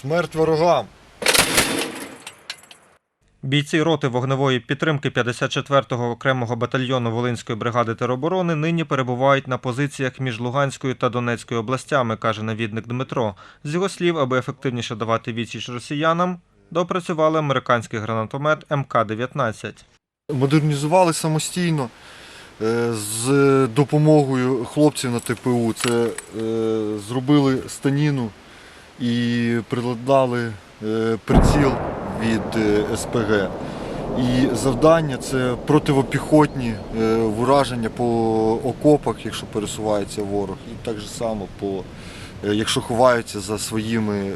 Смерть ворогам! Бійці роти вогневої підтримки 54-го окремого батальйону Волинської бригади тероборони нині перебувають на позиціях між Луганською та Донецькою областями, каже навідник Дмитро. З його слів, аби ефективніше давати відсіч росіянам, допрацювали американський гранатомет МК-19. Модернізували самостійно е, з допомогою хлопців на ТПУ. Це е, зробили станіну і приладнали е, приціл від е, СПГ. І завдання це противопіхотні е, враження по окопах, якщо пересувається ворог, і так же само по, якщо ховаються за своїми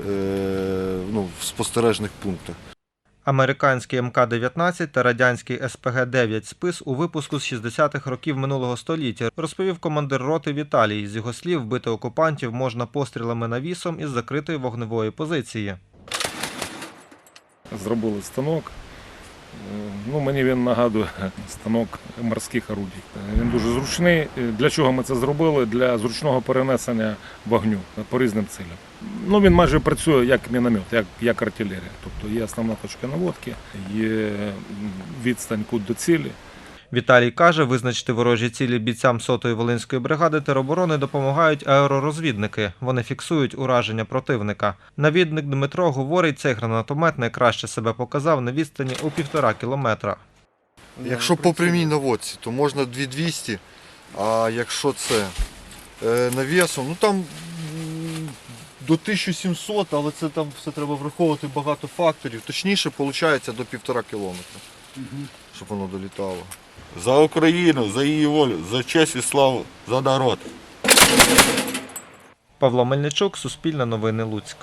ну, спостережних пунктах. Американський МК-19 та радянський СПГ-9 спис у випуску з 60-х років минулого століття, розповів командир роти Віталій. З його слів, вбити окупантів можна пострілами навісом із закритої вогневої позиції. зробили станок. Ну, мені він нагадує станок морських орудій. Він дуже зручний. Для чого ми це зробили? Для зручного перенесення вогню по різним цілям. Ну, він майже працює як міномет, як, як артилерія. Тобто є основна точка наводки, є відстань кут до цілі. Віталій каже, визначити ворожі цілі бійцям сотої Волинської бригади тероборони допомагають аеророзвідники. Вони фіксують ураження противника. Навідник Дмитро говорить, цей гранатомет найкраще себе показав на відстані у півтора кілометра. Якщо по прямій наводці, то можна 2200, а якщо це е, навісом, ну там до 1700, але це там все треба враховувати багато факторів. Точніше, виходить до півтора кілометра, щоб воно долітало. За Україну, за її волю, за честь і славу, за народ. Павло Мельничук, Суспільне новини Луцьк.